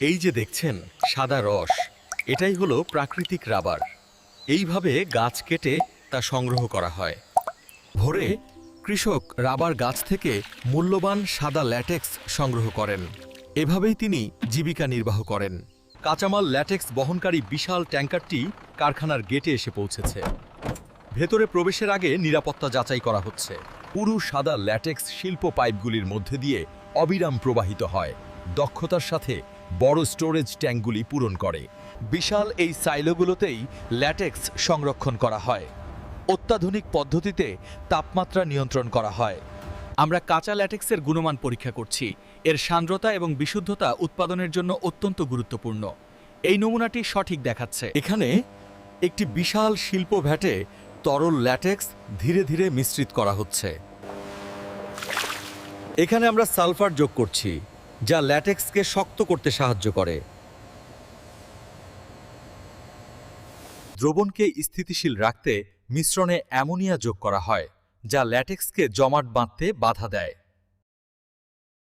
এই যে দেখছেন, সাদা রস, এটাই হলো প্রাকৃতিক রাবার। এইভাবে গাছ কেটে তা সংগ্রহ করা হয়। ভোরে কৃষক রাবার গাছ থেকে মূল্যবান সাদা ল্যাটেক্স সংগ্রহ করেন। এভাবেই তিনি জীবিকা নির্বাহ করেন। কাঁচামাল ল্যাটেক্স বহনকারী বিশাল ট্যাঙ্কারটি কারখানার গেটে এসে পৌঁছেছে। ভেতরে প্রবেশের আগে নিরাপত্তা যাচাই করা হচ্ছে। পুরু সাদা ল্যাটেক্স শিল্প পাইপগুলির মধ্যে দিয়ে অবিরাম প্রবাহিত হয়। দক্ষতার সাথে বড় স্টোরেজ ট্যাঙ্কগুলি পূরণ করে। বিশাল এই সাইলোগুলোতেই ল্যাটেক্স সংরক্ষণ করা হয়। অত্যাধুনিক পদ্ধতিতে তাপমাত্রা নিয়ন্ত্রণ করা হয়। আমরা কাঁচা ল্যাটেক্সের গুণমান পরীক্ষা করছি। এর সান্দ্রতা এবং বিশুদ্ধতা উৎপাদনের জন্য অত্যন্ত গুরুত্বপূর্ণ। এই নমুনাটি সঠিক দেখাচ্ছে। এখানে একটি বিশাল শিল্প ভ্যাটে তরল ল্যাটেক্স ধীরে ধীরে মিশ্রিত করা হচ্ছে। এখানে আমরা সালফার যোগ করছি। যা ল্যাটেক্সকে শক্ত করতে সাহায্য করে। দ্রবণকে স্থিতিশীল রাখতে মিশ্রণে অ্যামোনিয়া যোগ করা হয়, যা ল্যাটেক্সকে জমাট বাঁধতে বাধা দেয়।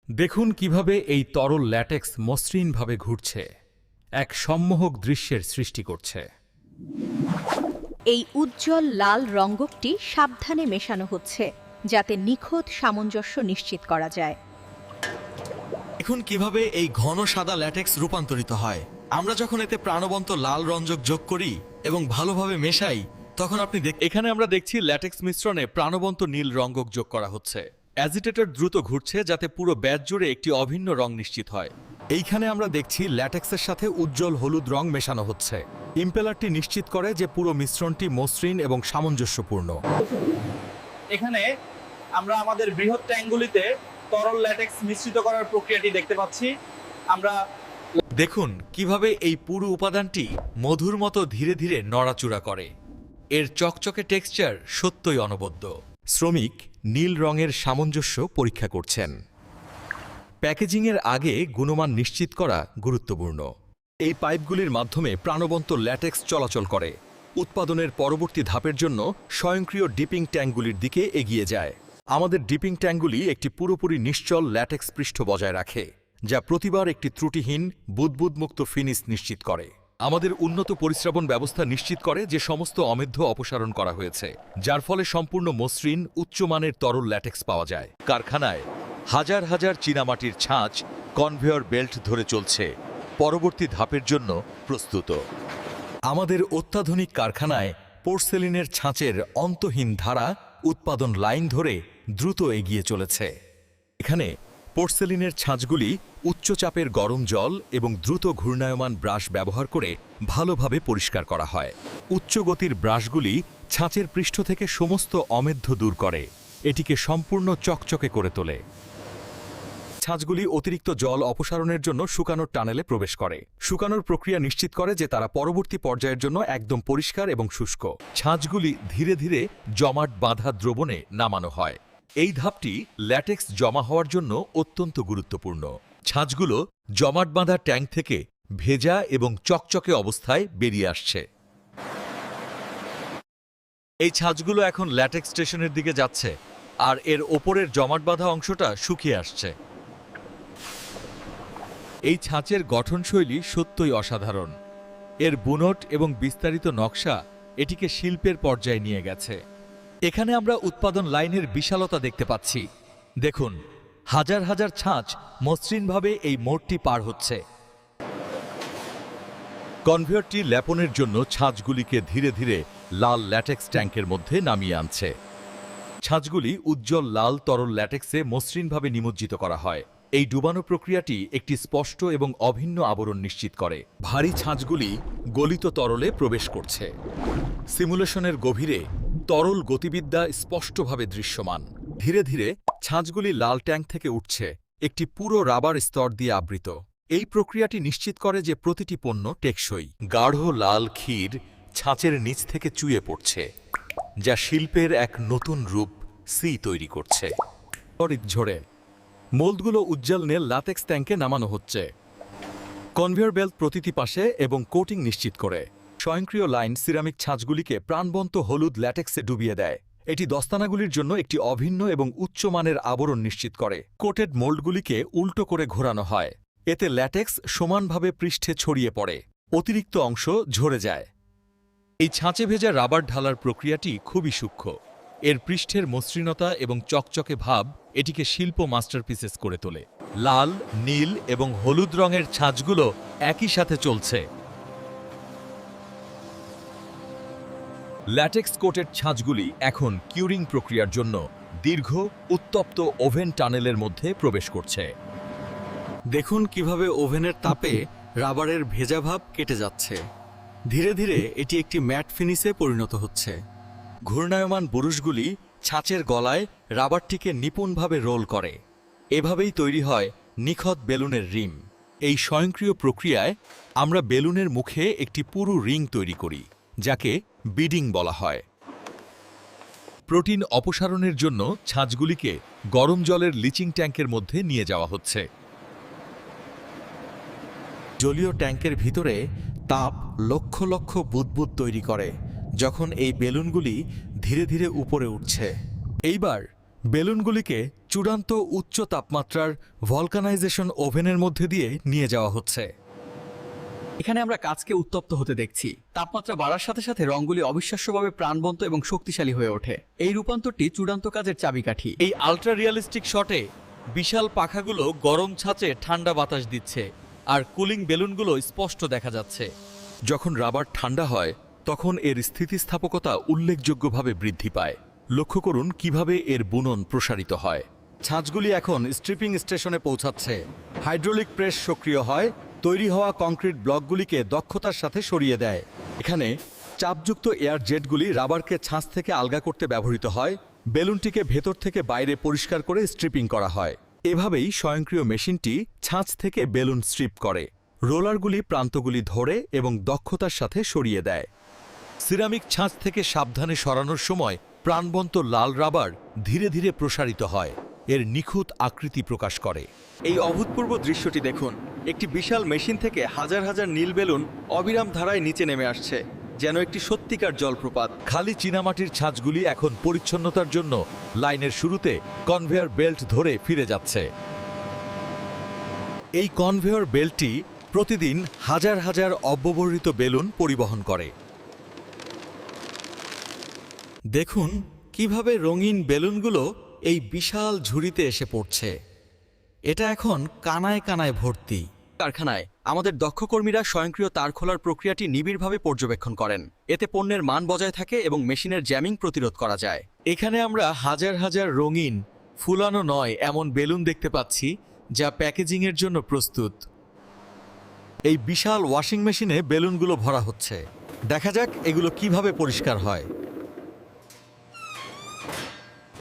দেখুন কীভাবে এই তরল ল্যাটেক্স মসৃণভাবে ঘুরছে, এক সম্মোহক দৃশ্যের সৃষ্টি করছে। এই উজ্জ্বল লাল রঙ্গকটি সাবধানে মেশানো হচ্ছে, যাতে নিখুঁত সামঞ্জস্য নিশ্চিত করা যায়। দেখুন কীভাবে এই ঘন সাদা ল্যাটেক্স রূপান্তরিত হয়? আমরা যখন এতে প্রাণবন্ত লাল রঞ্জক যোগ করি এবং ভালোভাবে মেশাই তখন আপনি দেখ এখানে আমরা দেখছি ল্যাটেক্স মিশ্রণে প্রাণবন্ত নীল রঙ্গক যোগ করা হচ্ছে। অ্যাজিটেটর দ্রুত ঘুরছে যাতে পুরো ব্যাচ জুড়ে একটি অভিন্ন রং নিশ্চিত হয়। এইখানে আমরা দেখছি ল্যাটেক্সের সাথে উজ্জ্বল হলুদ রং মেশানো হচ্ছে। ইম্পেলারটি নিশ্চিত করে যে পুরো মিশ্রণটি মসৃণ এবং সামঞ্জস্যপূর্ণ। এখানে আমরা আমাদের বৃহৎ ট্যাঙ্কগুলিতে তরল ল্যাটেক্স মিশ্রিত করার প্রক্রিয়াটি দেখতে পাচ্ছি। আমরা দেখুন কীভাবে এই পুরো উপাদানটি মধুর মতো ধীরে ধীরে নড়াচুরা করে। এর চকচকে টেক্সচার সত্যই অনবদ্য। শ্রমিক নীল রঙের সামঞ্জস্য পরীক্ষা করছেন। প্যাকেজিংয়ের আগে গুণমান নিশ্চিত করা গুরুত্বপূর্ণ। এই পাইপগুলির মাধ্যমে প্রাণবন্ত ল্যাটেক্স চলাচল করে। উৎপাদনের পরবর্তী ধাপের জন্য স্বয়ংক্রিয় ডিপিং ট্যাঙ্কগুলির দিকে এগিয়ে যায়। আমাদের ডিপিং ট্যাঙ্কগুলি একটি পুরোপুরি নিশ্চল ল্যাটেক্স পৃষ্ঠ বজায় রাখে, যা প্রতিবার একটি ত্রুটিহীন, বুদবুদমুক্ত ফিনিশ নিশ্চিত করে। আমাদের উন্নত পরিশ্রাবণ ব্যবস্থা নিশ্চিত করে যে সমস্ত অমেধ্য অপসারণ করা হয়েছে, যার ফলে সম্পূর্ণ মসৃণ, উচ্চমানের তরল ল্যাটেক্স পাওয়া যায়। কারখানায় হাজার হাজার চীনামাটির ছাঁচ, কনভেয়র বেল্ট ধরে চলছে, পরবর্তী ধাপের জন্য প্রস্তুত। আমাদের অত্যাধুনিক কারখানায় পোর্সেলিনের ছাঁচের অন্তহীন ধারা, উৎপাদন লাইন ধরে দ্রুত এগিয়ে চলেছে। এখানে পোর্সেলিনের ছাঁচগুলি উচ্চচাপের গরম জল এবং দ্রুত ঘূর্ণায়মান ব্রাশ ব্যবহার করে ভালোভাবে পরিষ্কার করা হয়। উচ্চ গতির ব্রাশগুলি ছাঁচের পৃষ্ঠ থেকে সমস্ত অমেধ্য দূর করে। এটিকে সম্পূর্ণ চকচকে করে তোলে। ছাঁচগুলি অতিরিক্ত জল অপসারণের জন্য শুকানোর টানেলে প্রবেশ করে। শুকানোর প্রক্রিয়া নিশ্চিত করে যে তারা পরবর্তী পর্যায়ের জন্য একদম পরিষ্কার এবং শুষ্ক। ছাঁচগুলি ধীরে ধীরে জমাট বাঁধা দ্রবণে নামানো হয়। এই ধাপটি ল্যাটেক্স জমা হওয়ার জন্য অত্যন্ত গুরুত্বপূর্ণ। ছাঁচগুলো জমাট বাঁধা ট্যাঙ্ক থেকে ভেজা এবং চকচকে অবস্থায় বেরিয়ে আসছে। এই ছাঁচগুলো এখন ল্যাটেক্স স্টেশনের দিকে যাচ্ছে আর এর ওপরের জমাট বাঁধা অংশটা শুকিয়ে আসছে। এই ছাঁচের গঠনশৈলী সত্যই অসাধারণ। এর বুনট এবং বিস্তারিত নকশা এটিকে শিল্পের পর্যায়ে নিয়ে গেছে। এখানে আমরা উৎপাদন লাইনের বিশালতা দেখতে পাচ্ছি। দেখুন, হাজার হাজার ছাঁচ মসৃণভাবে এই মোড়টি পার হচ্ছে। কনভেয়রটি ল্যাপনের জন্য ছাঁচগুলিকে ধীরে ধীরে লাল ল্যাটেক্স ট্যাঙ্কের মধ্যে নামিয়ে আনছে। ছাঁচগুলি উজ্জ্বল লাল তরল ল্যাটেক্সে মসৃণভাবে নিমজ্জিত করা হয়। এই ডুবানো প্রক্রিয়াটি একটি স্পষ্ট এবং অভিন্ন আবরণ নিশ্চিত করে। ভারী ছাঁচগুলি গলিত তরলে প্রবেশ করছে। সিমুলেশনের গভীরে তরল গতিবিদ্যা স্পষ্টভাবে দৃশ্যমান। ধীরে ধীরে, ছাঁচগুলি লাল ট্যাঙ্ক থেকে উঠছে, একটি পুরো রাবার স্তর দিয়ে আবৃত। এই প্রক্রিয়াটি নিশ্চিত করে যে প্রতিটি পণ্য টেকসই। গাঢ় লাল ক্ষীর ছাঁচের নিচ থেকে চুয়ে পড়ছে, যা শিল্পের এক নতুন রূপ সি তৈরি করছে। ঝরে মোল্ডগুলো উজ্জ্বল নীল লাতেক্স ট্যাঙ্কে নামানো হচ্ছে। কনভেয়র বেল্ট প্রতিটি পাশে এবং কোটিং নিশ্চিত করে। স্বয়ংক্রিয় লাইন সিরামিক ছাঁচগুলিকে প্রাণবন্ত হলুদ ল্যাটেক্সে ডুবিয়ে দেয়। এটি দস্তানাগুলির জন্য একটি অভিন্ন এবং উচ্চমানের আবরণ নিশ্চিত করে। কোটেড মোল্ডগুলিকে উল্টো করে ঘোরানো হয়। এতে ল্যাটেক্স সমানভাবে পৃষ্ঠে ছড়িয়ে পড়ে। অতিরিক্ত অংশ ঝরে যায়। এই ছাঁচে ভেজা রাবার ঢালার প্রক্রিয়াটি খুবই সূক্ষ্ম। এর পৃষ্ঠের মসৃণতা এবং চকচকে ভাব এটিকে শিল্প মাস্টারপিসেস করে তোলে। লাল, নীল এবং হলুদ রঙের ছাঁচগুলো একই সাথে চলছে। ল্যাটেক্স কোটের ছাঁচগুলি এখন কিউরিং প্রক্রিয়ার জন্য দীর্ঘ, উত্তপ্ত ওভেন টানেলের মধ্যে প্রবেশ করছে। দেখুন কীভাবে ওভেনের তাপে রাবারের ভেজা ভাব কেটে যাচ্ছে। ধীরে ধীরে এটি একটি ম্যাট ফিনিশে পরিণত হচ্ছে। ঘূর্ণায়মান বুরুষগুলি ছাঁচের গলায় রাবারটিকে নিপুণভাবে রোল করে। এভাবেই তৈরি হয় নিখত বেলুনের রিম। এই স্বয়ংক্রিয় প্রক্রিয়ায় আমরা বেলুনের মুখে একটি পুরু রিং তৈরি করি, যাকে বিডিং বলা হয়। প্রোটিন অপসারণের জন্য ছাঁচগুলিকে গরম জলের লিচিং ট্যাঙ্কের মধ্যে নিয়ে যাওয়া হচ্ছে। জলীয় ট্যাঙ্কের ভিতরে তাপ লক্ষ লক্ষ বুদবুদ তৈরি করে, যখন এই বেলুনগুলি ধীরে ধীরে উপরে উঠছে। এইবার বেলুনগুলিকে চূড়ান্ত উচ্চ তাপমাত্রার ভলকানাইজেশন ওভেনের মধ্যে দিয়ে নিয়ে যাওয়া হচ্ছে। এখানে আমরা কাজকে উত্তপ্ত হতে দেখছি। তাপমাত্রা বাড়ার সাথে সাথে রঙগুলি অবিশ্বাস্যভাবে প্রাণবন্ত এবং শক্তিশালী হয়ে ওঠে। এই রূপান্তরটি চূড়ান্ত কাজের চাবিকাঠি। এই আলট্রা রিয়ালিস্টিক শটে বিশাল পাখাগুলো গরম ছাঁচে ঠান্ডা বাতাস দিচ্ছে আর কুলিং বেলুনগুলো স্পষ্ট দেখা যাচ্ছে। যখন রাবার ঠান্ডা হয়, তখন এর স্থিতিস্থাপকতা উল্লেখযোগ্যভাবে বৃদ্ধি পায়। লক্ষ্য করুন কীভাবে এর বুনন প্রসারিত হয়। ছাঁচগুলি এখন স্ট্রিপিং স্টেশনে পৌঁছাচ্ছে। হাইড্রোলিক প্রেস সক্রিয় হয় তৈরি হওয়া কংক্রিট ব্লকগুলিকে দক্ষতার সাথে সরিয়ে দেয়। এখানে চাপযুক্ত এয়ার জেটগুলি রাবারকে ছাঁচ থেকে আলগা করতে ব্যবহৃত হয়, বেলুনটিকে ভেতর থেকে বাইরে পরিষ্কার করে স্ট্রিপিং করা হয়। এভাবেই স্বয়ংক্রিয় মেশিনটি ছাঁচ থেকে বেলুন স্ট্রিপ করে। রোলারগুলি প্রান্তগুলি ধরে এবং দক্ষতার সাথে সরিয়ে দেয়। সিরামিক ছাঁচ থেকে সাবধানে সরানোর সময় প্রাণবন্ত লাল রাবার ধীরে ধীরে প্রসারিত হয়। এর নিখুঁত আকৃতি প্রকাশ করে। এই অভূতপূর্ব দৃশ্যটি দেখুন। একটি বিশাল মেশিন থেকে হাজার হাজার নীল বেলুন অবিরাম ধারায় নিচে নেমে আসছে যেন একটি সত্যিকার জলপ্রপাত। খালি চীনামাটির ছাঁচগুলি এখন পরিচ্ছন্নতার জন্য লাইনের শুরুতে কনভেয়ার বেল্ট ধরে ফিরে যাচ্ছে। এই কনভেয়র বেল্টটি প্রতিদিন হাজার হাজার অব্যবহৃত বেলুন পরিবহন করে। দেখুন কীভাবে রঙিন বেলুনগুলো এই বিশাল ঝুড়িতে এসে পড়ছে। এটা এখন কানায় কানায় ভর্তি। কারখানায় আমাদের দক্ষ কর্মীরা স্বয়ংক্রিয় তার খোলার প্রক্রিয়াটি নিবিড়ভাবে পর্যবেক্ষণ করেন। এতে পণ্যের মান বজায় থাকে এবং মেশিনের জ্যামিং প্রতিরোধ করা যায়। এখানে আমরা হাজার হাজার রঙিন ফুলানো নয় এমন বেলুন দেখতে পাচ্ছি যা প্যাকেজিংয়ের জন্য প্রস্তুত। এই বিশাল ওয়াশিং মেশিনে বেলুনগুলো ভরা হচ্ছে। দেখা যাক এগুলো কীভাবে পরিষ্কার হয়।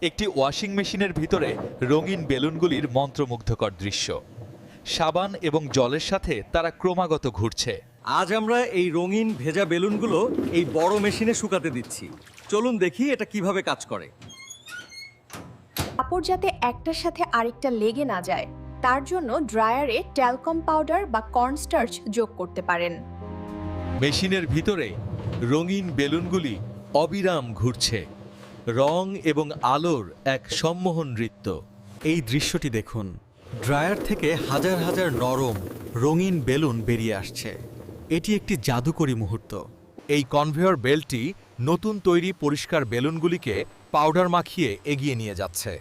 একটি ওয়াশিং মেশিনের ভিতরে রঙিন বেলুনগুলির মন্ত্রমুগ্ধকর দৃশ্য। সাবান এবং জলের সাথে তারা ক্রমাগত ঘুরছে। আজ আমরা এই রঙিন ভেজা বেলুনগুলো এই বড় মেশিনে শুকাতে দিচ্ছি। চলুন দেখি এটা কীভাবে কাজ করে। কাপড় যাতে একটার সাথে আরেকটা লেগে না যায় তার জন্য ড্রায়ারে ট্যালকম পাউডার বা কর্নস্টার্চ যোগ করতে পারেন। মেশিনের ভিতরে রঙিন বেলুনগুলি অবিরাম ঘুরছে। রং এবং আলোর এক সম্মোহন নৃত্য। এই দৃশ্যটি দেখুন। ড্রায়ার থেকে হাজার হাজার নরম রঙিন বেলুন বেরিয়ে আসছে। এটি একটি জাদুকরী মুহূর্ত। এই কনভেয়র বেল্টটি নতুন তৈরি পরিষ্কার বেলুনগুলিকে পাউডার মাখিয়ে এগিয়ে নিয়ে যাচ্ছে।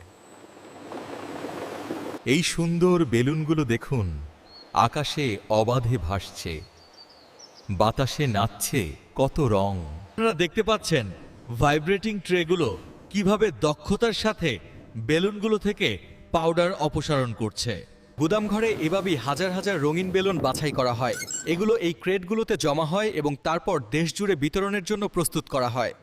এই সুন্দর বেলুনগুলো দেখুন। আকাশে অবাধে ভাসছে। বাতাসে নাচছে কত রং। আপনারা দেখতে পাচ্ছেন ভাইব্রেটিং ট্রেগুলো কীভাবে দক্ষতার সাথে বেলুনগুলো থেকে পাউডার অপসারণ করছে। গুদামঘরে এভাবেই হাজার হাজার রঙিন বেলুন বাছাই করা হয়। এগুলো এই ক্রেটগুলোতে জমা হয় এবং তারপর দেশজুড়ে বিতরণের জন্য প্রস্তুত করা হয়।